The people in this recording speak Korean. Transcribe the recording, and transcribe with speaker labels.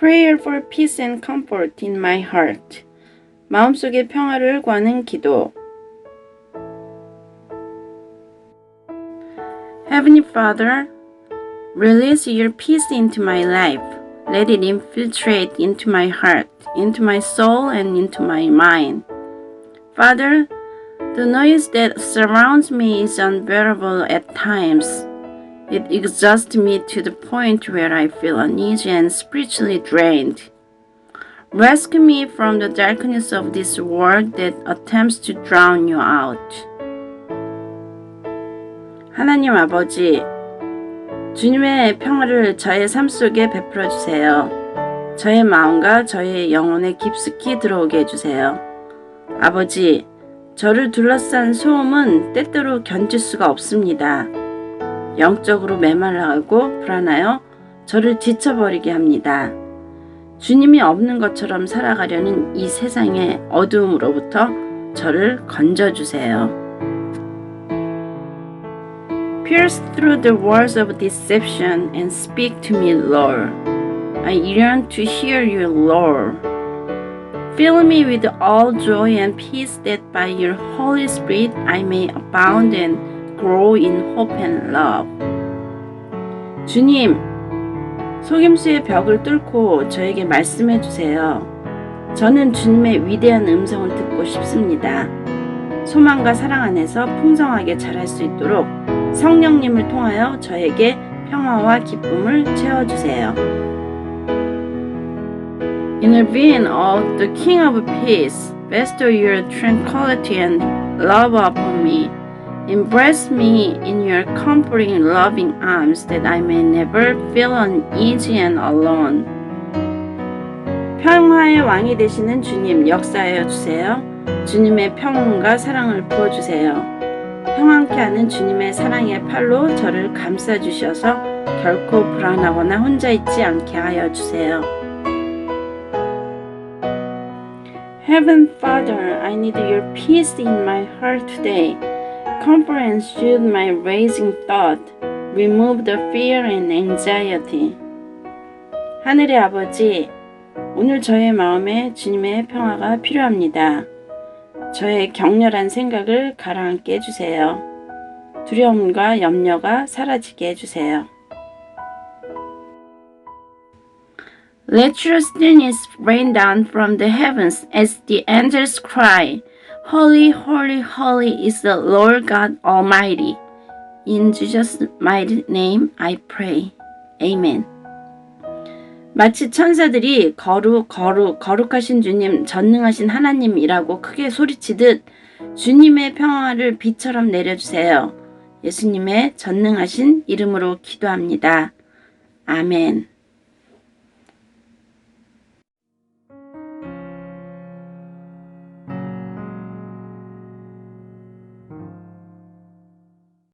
Speaker 1: Prayer for peace and comfort in my heart. 마음속의 평화를 구하는 기도. Heavenly Father, release your peace into my life. Let it infiltrate into my heart, into my soul, and into my mind. Father, the noise that surrounds me is unbearable at times. It exhausts me to the point where I feel uneasy and spiritually drained. Rescue me from the darkness of this world that attempts to drown you out. 하나님 아버지, 주님의 평화를 저의 삶 속에 베풀어 주세요. 저의 마음과 저의 영혼에 깊숙이 들어오게 해주세요. 아버지, 저를 둘러싼 소음은 때때로 견딜 수가 없습니다. 영적으로 메말라하고 불안하여 저를 지쳐버리게 합니다. 주님이 없는 것처럼 살아가려는 이 세상의 어두움으로부터 저를 건져주세요. Pierce through the walls of deception and speak to me, Lord. I yearn to hear you, Lord. Fill me with all joy and peace that by your Holy Spirit I may abound and grow in hope and love. 주님, 속임수의 벽을 뚫고 저에게 말씀해 주세요. 저는 주님의 위대한 음성을 듣고 싶습니다. 소망과 사랑 안에서 풍성하게 자랄 수 있도록 성령님을 통하여 저에게 평화와 기쁨을 채워주세요. Intervene, O the King of Peace, bestow your tranquility and love upon me. Embrace me in your comforting, loving arms, that I may never feel uneasy and alone. 평화의 왕이 되시는 주님 역사하여 주세요. 주님의 평온과 사랑을 부어주세요. 평안케 하는 주님의 사랑의 팔로 저를 감싸 주셔서 결코 불안하거나 혼자 있지 않게 하여 주세요. Heaven Father, I need your peace in my heart today. And soothe my racing thought. Remove the fear and anxiety. 하늘의 아버지, 오늘 저의 마음에 주님의 평화가 필요합니다. 저의 격렬한 생각을 가라앉게 해주세요. 두려움과 염려가 사라지게 해주세요. Let your stillness rain down from the heavens as the angels cry, Holy, holy, holy is the Lord God Almighty. In Jesus' mighty name I pray. Amen. 마치 천사들이 거룩, 거룩, 거룩하신 주님, 전능하신 하나님이라고 크게 소리치듯 주님의 평화를 비처럼 내려주세요. 예수님의 전능하신 이름으로 기도합니다. 아멘.